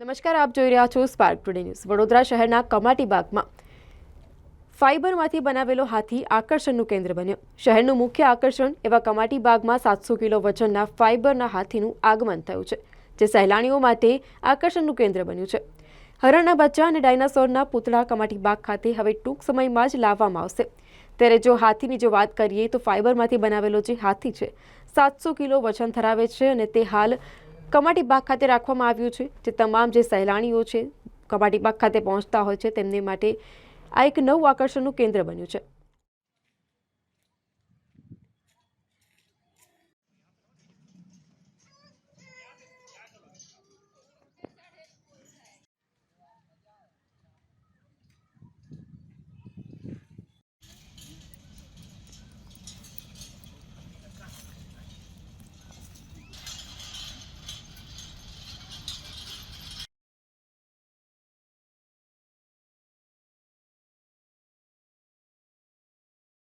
નમસ્કાર, આપ જોઈ રહ્યા છો સ્પાર્ક ટુડે ન્યૂઝ વડોદરા શહેરના કમાટી બાગમાં ફાઇબરમાંથી બનાવેલો હાથી આકર્ષણનું કેન્દ્ર બન્યો. શહેરનું મુખ્ય આકર્ષણ એવા કમાટી બાગમાં સાતસો કિલો વજનના ફાઇબરના હાથીનું આગમન થયું છે, જે સહેલાણીઓ માટે આકર્ષણનું કેન્દ્ર બન્યું છે. હરણના બચ્ચા અને ડાયનાસોરના પૂતળા કમાટી બાગ ખાતે હવે ટૂંક સમયમાં જ લાવવામાં આવશે. ત્યારે જો હાથીની જો વાત કરીએ તો ફાઇબરમાંથી બનાવેલો જે હાથી છે, સાતસો કિલો વજન ધરાવે છે અને તે હાલ કમાટી બાગ ખાતે રાખવામાં આવ્યું છે, જે તમામ જે સહેલાણીઓ છે કમાટી બાગ ખાતે પહોંચતા હોય છે, તેમને માટે આ એક નવું આકર્ષણનું કેન્દ્ર બન્યું છે.